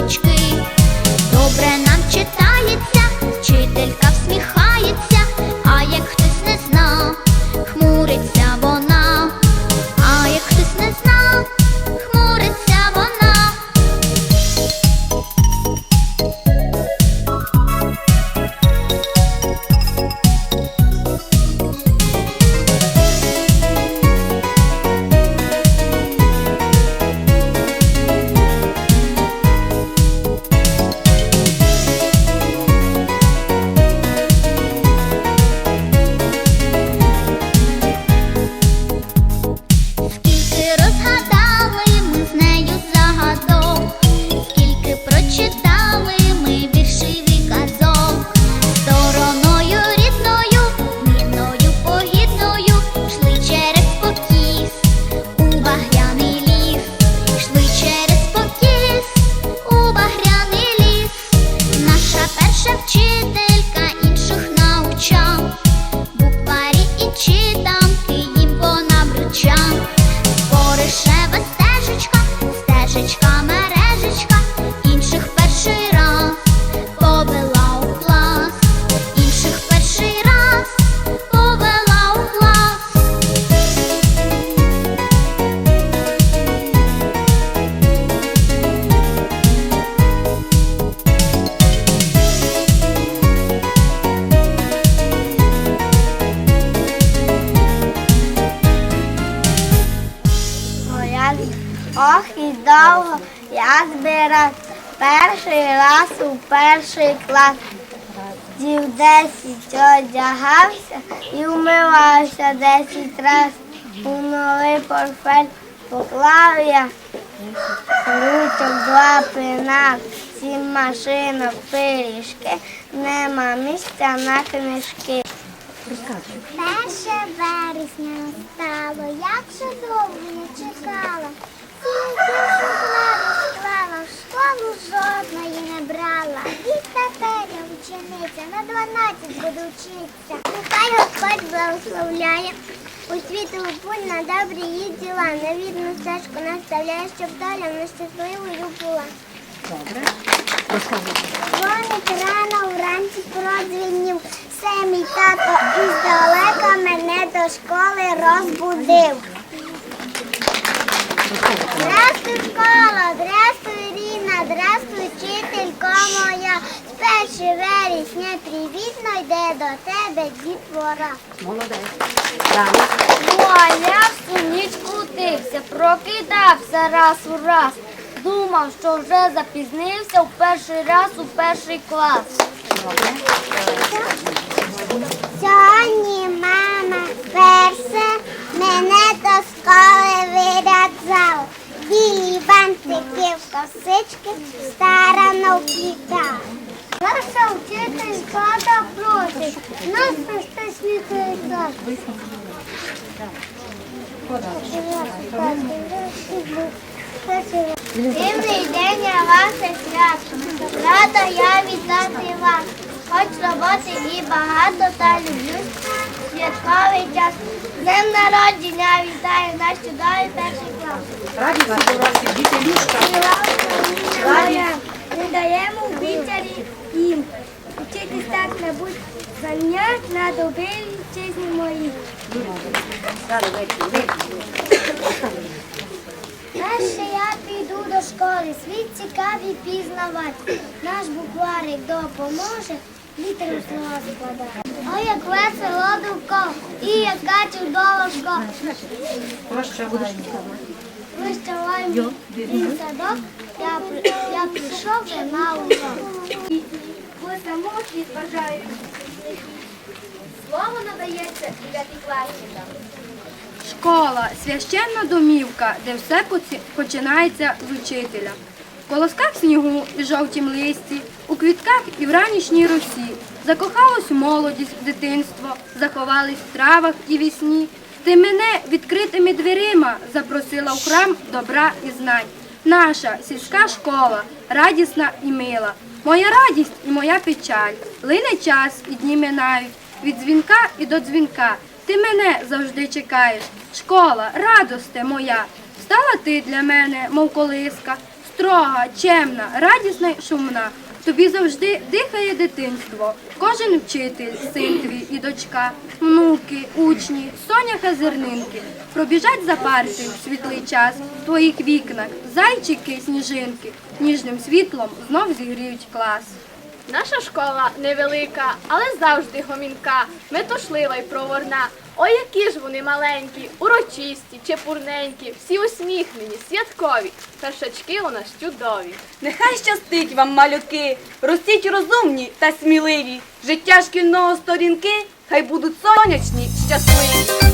навички, добре нам читається, вчителька. Довго я збирав перший раз у перший клас. Дів десять одягався і вмивався десять раз. У новий портфель поклав я ручок, два пина, сім машинок, пиріжки, нема місця на книжки. Перше вересня настало, як довго я чекала. В школу жодної не брала. Віта Теля учениця, на дванадцять буду вчитися. Нехай Господь благословляє. У світу путь на добрі її діла, на відну стежку наставляє, щоб доля в нас щасливою була. Дзвонить рано вранці продзвінів. Все мій тато іздалека мене до школи розбудив. Здрастуй, школа, здрастуй, рідна, здрастуй, вчителько моя. З першої вересня привітно йде до тебе дітвора. Вуаля, всю ніч крутився, прокидався раз у раз. Думав, що вже запізнився в перший раз у перший клас. Сьогодні мама перше мене до школи виряджала. Косички старано вплітала. Наша вчителька та просить, нас просто сміхається. Дивний день я ваше свято, рада я вітати вас. Хоч роботи і багато, та люблю святковий час. Днем народження вітаю наш чудовий перший клас. Раді вас, дорослі діти ліжка. Не даємо ввечері їм. Вчитись так не будь занять на добрій вітчизні мої. Перше я піду до школи, світ цікавий пізнавати. Наш букварик допоможе слова складати. Ой, як весело довкола, і яка чудова школа. Проща будеш. Вищавай мій садок, я, при- я прийшов вже на урок. І самотні. Слово надається дев'ятикласникам. Школа священна домівка, де все поці- починається з учителя. В колосках снігу і жовтім листі, у квітках і в ранішній росі. Закохалось молодість, дитинство, заховались в травах і вісні. Ти мене відкритими дверима запросила в храм добра і знань. Наша сільська школа, радісна і мила. Моя радість і моя печаль. Лине час і дні минають. Від дзвінка і до дзвінка. Ти мене завжди чекаєш. Школа, радосте моя. Стала ти для мене, мов колиска, строга, чемна, радісна й шумна. тобі завжди дихає дитинство. Кожен вчитель, син твій і дочка, внуки, учні, соняха зернинки. Пробіжать за парти в світлий час в твоїх вікнах, зайчики, сніжинки, ніжним світлом знов зігріють клас. Наша школа невелика, але завжди гомінка, метошлива й проворна. Ой, які ж вони маленькі, урочисті, чепурненькі, всі усміхнені, святкові. Першачки у нас чудові. Нехай щастить вам, малюки, ростіть розумні та сміливі. Життя шкільного сторінки, хай будуть сонячні, щасливі.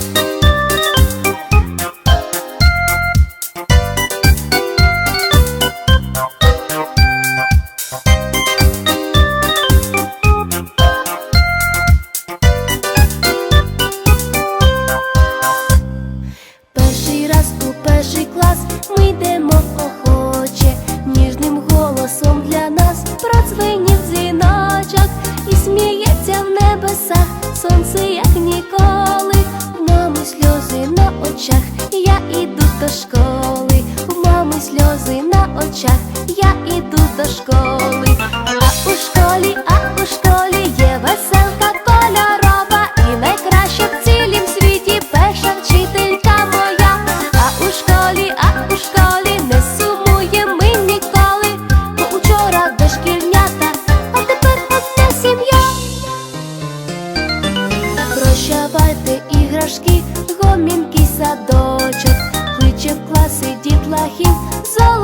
птахів.